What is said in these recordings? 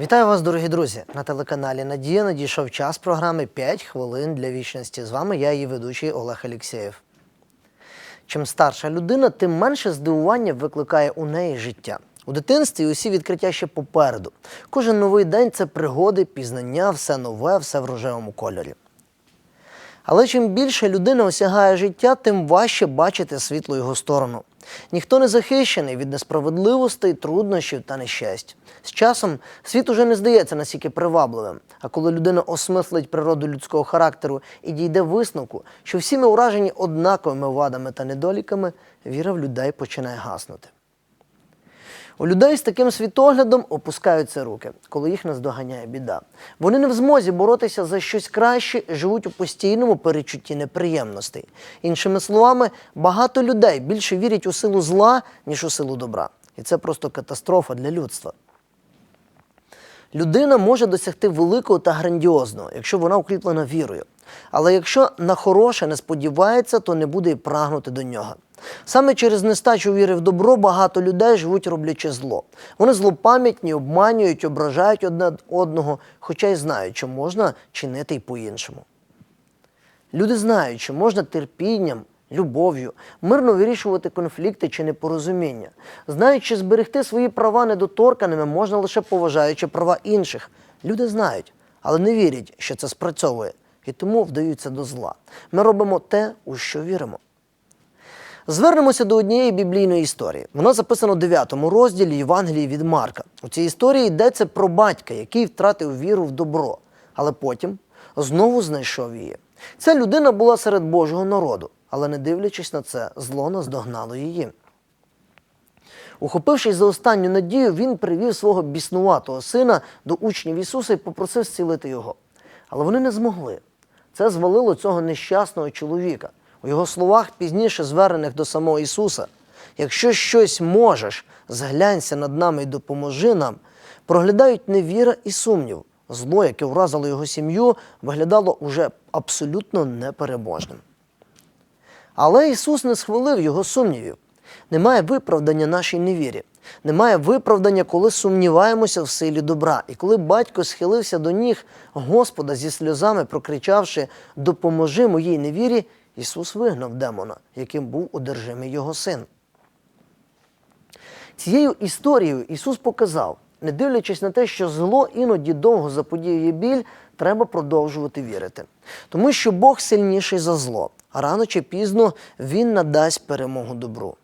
Вітаю вас, дорогі друзі! На телеканалі Надія надійшов час програми «5 хвилин для вічності. З вами я, її ведучий Олег Алєксєєв. Чим старша людина, тим менше здивування викликає у неї життя. У дитинстві усі відкриття ще попереду. Кожен новий день це пригоди, пізнання, все нове, все в рожевому кольорі. Але чим більше людина осягає життя, тим важче бачити світлу його сторону. Ніхто не захищений від несправедливостей, труднощів та нещасть. З часом світ уже не здається настільки привабливим. А коли людина осмислить природу людського характеру і дійде висновку, що всі ми уражені однаковими вадами та недоліками, віра в людей починає гаснути. У людей з таким світоглядом опускаються руки, коли їх наздоганяє біда. Вони не в змозі боротися за щось краще, живуть у постійному перечутті неприємностей. Іншими словами, багато людей більше вірять у силу зла, ніж у силу добра. І це просто катастрофа для людства. Людина може досягти великого та грандіозного, якщо вона укріплена вірою. Але якщо на хороше не сподівається, то не буде і прагнути до нього. Саме через нестачу віри в добро багато людей живуть роблячи зло. Вони злопам'ятні, обманюють, ображають одне одного, хоча й знають, що можна чинити й по-іншому. Люди знають, що можна терпінням, любов'ю, мирно вирішувати конфлікти чи непорозуміння. Знають, що зберегти свої права недоторканими можна лише поважаючи права інших. Люди знають, але не вірять, що це спрацьовує, і тому вдаються до зла. Ми робимо те, у що віримо. Звернемося до однієї біблійної історії. Вона записана у 9 розділі Євангелії від Марка. У цій історії йдеться про батька, який втратив віру в добро, але потім знову знайшов її. Ця людина була серед Божого народу, але не дивлячись на це, зло наздогнало її. Ухопившись за останню надію, він привів свого біснуватого сина до учнів Ісуса і попросив зцілити його. Але вони не змогли. Це звалило цього нещасного чоловіка. У його словах, пізніше звернених до самого Ісуса, якщо щось можеш, зглянься над нами і допоможи нам, проглядають невіра і сумнів. Зло, яке вразило його сім'ю, виглядало уже абсолютно непереможним. Але Ісус не схвалив його сумнівів. Немає виправдання нашій невірі. Немає виправдання, коли сумніваємося в силі добра. І коли батько схилився до ніг Господа зі сльозами, прокричавши Допоможи моїй невірі, Ісус вигнав демона, яким був одержимий його син. Цією історією Ісус показав, не дивлячись на те, що зло іноді довго заподіює біль, треба продовжувати вірити. Тому що Бог сильніший за зло, а рано чи пізно Він надасть перемогу добру.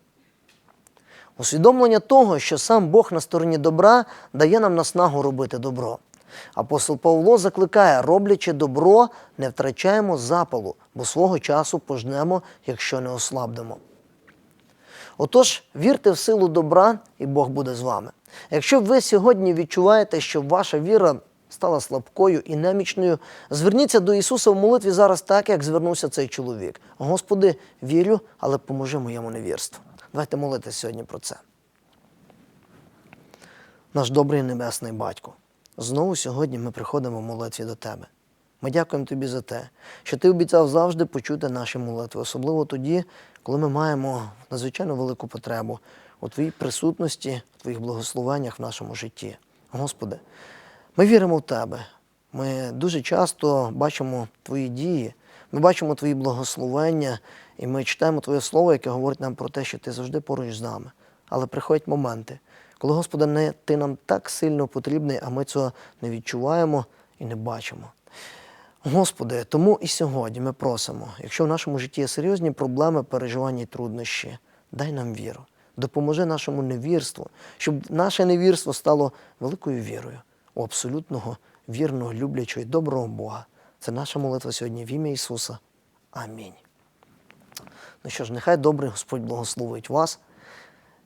Усвідомлення того, що сам Бог на стороні добра, дає нам наснагу робити добро. Апостол Павло закликає, роблячи добро, не втрачаємо запалу, бо свого часу пожнемо, якщо не ослабнемо. Отож, вірте в силу добра, і Бог буде з вами. Якщо ви сьогодні відчуваєте, що ваша віра стала слабкою і немічною, зверніться до Ісуса в молитві зараз так, як звернувся цей чоловік. Господи, вірю, але поможи моєму невірству. Давайте молитися сьогодні про це. Наш добрий небесний батько. Знову сьогодні ми приходимо в молитві до Тебе. Ми дякуємо Тобі за те, що Ти обіцяв завжди почути наші молитви, особливо тоді, коли ми маємо надзвичайно велику потребу у Твоїй присутності, у Твоїх благословеннях в нашому житті. Господи, ми віримо в Тебе. Ми дуже часто бачимо Твої дії, ми бачимо Твої благословення, і ми читаємо Твоє Слово, яке говорить нам про те, що Ти завжди поруч з нами. Але приходять моменти, коли, Господи, не Ти нам так сильно потрібний, а ми цього не відчуваємо і не бачимо. Господи, тому і сьогодні ми просимо, якщо в нашому житті є серйозні проблеми, переживання і труднощі, дай нам віру, допоможи нашому невірству, щоб наше невірство стало великою вірою у абсолютного вірного, люблячого і доброго Бога. Це наша молитва сьогодні в ім'я Ісуса. Амінь. Ну що ж, нехай добрий Господь благословить вас.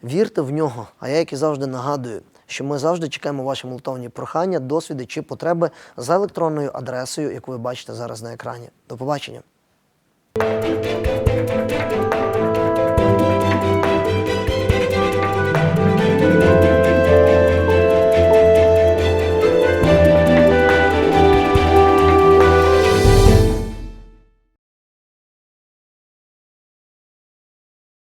Вірте в нього. А я, як і завжди, нагадую, що ми завжди чекаємо ваші молитовні прохання, досвіди чи потреби за електронною адресою, яку ви бачите зараз на екрані. До побачення.